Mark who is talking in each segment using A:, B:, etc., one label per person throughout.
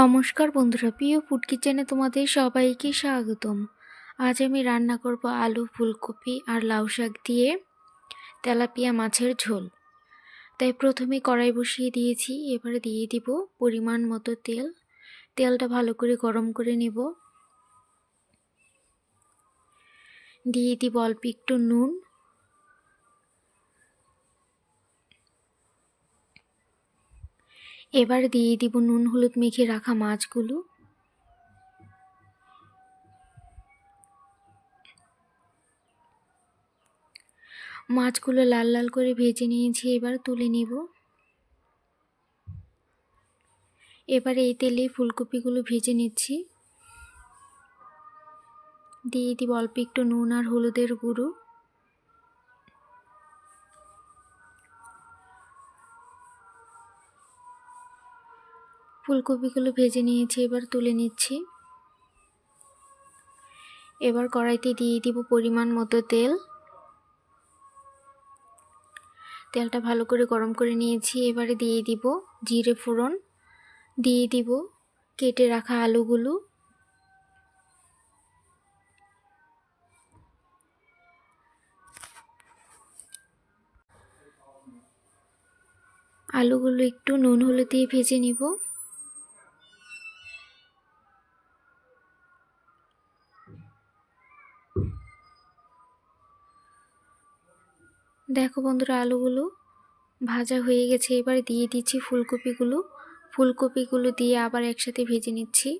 A: নমস্কার বন্ধুরা, প্রিয় ফুড কিচেনে তোমাদের সবাইকে স্বাগতম। আজ আমি রান্না করব আলু, ফুলকপি আর লাউ শাক দিয়ে তেলাপিয়া মাছের ঝোল। তাই প্রথমে কড়াই বসিয়ে দিয়েছি, এবারে দিয়ে দিব পরিমাণ মতো তেল। তেলটা ভালো করে গরম করে নেব। দিয়ে দিব অল্প একটু নুন। এবার দিয়ে দিব নুন, হলুদ মেখে রাখা মাছগুলো। মাছগুলো লাল লাল করে ভেজে নিয়েছি, এবার তুলে নিব। এবার এই তেলে ফুলকপিগুলো ভেজে নিচ্ছি। দিয়ে দিব অল্প একটু নুন আর হলুদের গুঁড়ো। ফুলকপিগুলো ভেজে নিয়েছি, এবার তুলে নিচ্ছি। এবার কড়াইতে দিয়ে দিব পরিমাণ মতো তেল। তেলটা ভালো করে গরম করে নিয়েছি, এবারে দিয়ে দিব জিরে ফোড়ন। দিয়ে দিব কেটে রাখা আলুগুলো। আলুগুলো একটু নুন হলুদ দিয়ে ভেজে নিব। দেখো বন্ধুরা, আলুগুলো ভাজা হয়ে গেছে। এবার দিয়ে দিচ্ছি ফুলকপিগুলো। ফুলকপিগুলো দিয়ে আবার একসাথে ভেজে নিচ্ছি।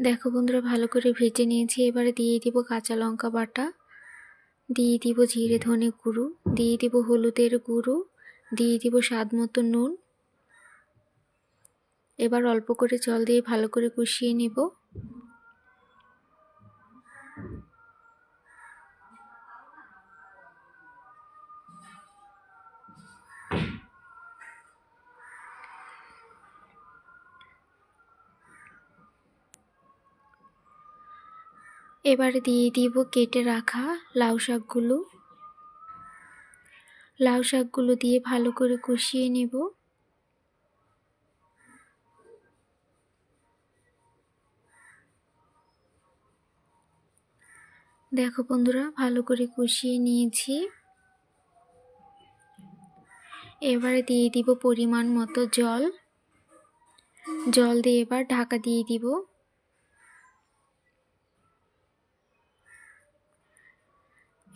A: দেখো বন্ধুরা, ভালো করে ভেজে নিয়েছি। এবারে দিয়ে দিব কাঁচা লঙ্কা বাটা। দিয়ে দিব জিরে ধনে গুঁড়ো। দিয়ে দিব হলুদের গুঁড়ো। দিয়ে দিব স্বাদ মতো নুন। এবার অল্প করে জল দিয়ে ভালো করে কষিয়ে নিব। এবার দিয়ে দিব কেটে রাখা লাউ শাকগুলো। লাউ শাকগুলো দিয়ে ভালো করে কষিয়ে নেব। দেখো বন্ধুরা, ভালো করে কষিয়ে নিয়েছি। এবারে দিয়ে দিব পরিমাণ মতো জল। জল দিয়ে এবার ঢাকা দিয়ে দিব।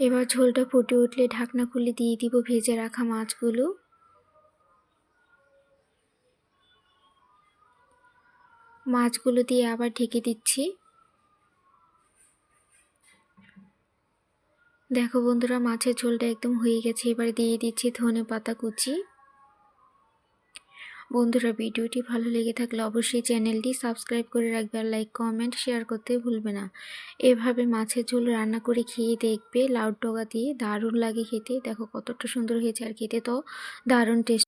A: এবার ঝোলটা ফুটে উঠলে ঢাকনা খুলে দিয়ে দিব ভেজে রাখা মাছগুলো। মাছগুলো দিয়ে আবার ঢেকে দিচ্ছি। দেখো বন্ধুরা, মাছের ঝোলটা একদম হয়ে গেছে। এবার দিয়ে দিচ্ছি ধনে পাতা কুচি। বন্ধুরা ভিডিওটি ভালো লেগে থাকলে অবশ্যই চ্যানেলটি সাবস্ক্রাইব করে রাখবে আর লাইক, কমেন্ট, শেয়ার করতে ভুলবে না। এভাবে মাছের ঝোল রান্না করে খেয়ে দেখবে, লাউ ডগা দিয়ে দারুণ লাগে খেতে। দেখো কতটা সুন্দর হয়েছে আর খেতে তো দারুণ টেস্ট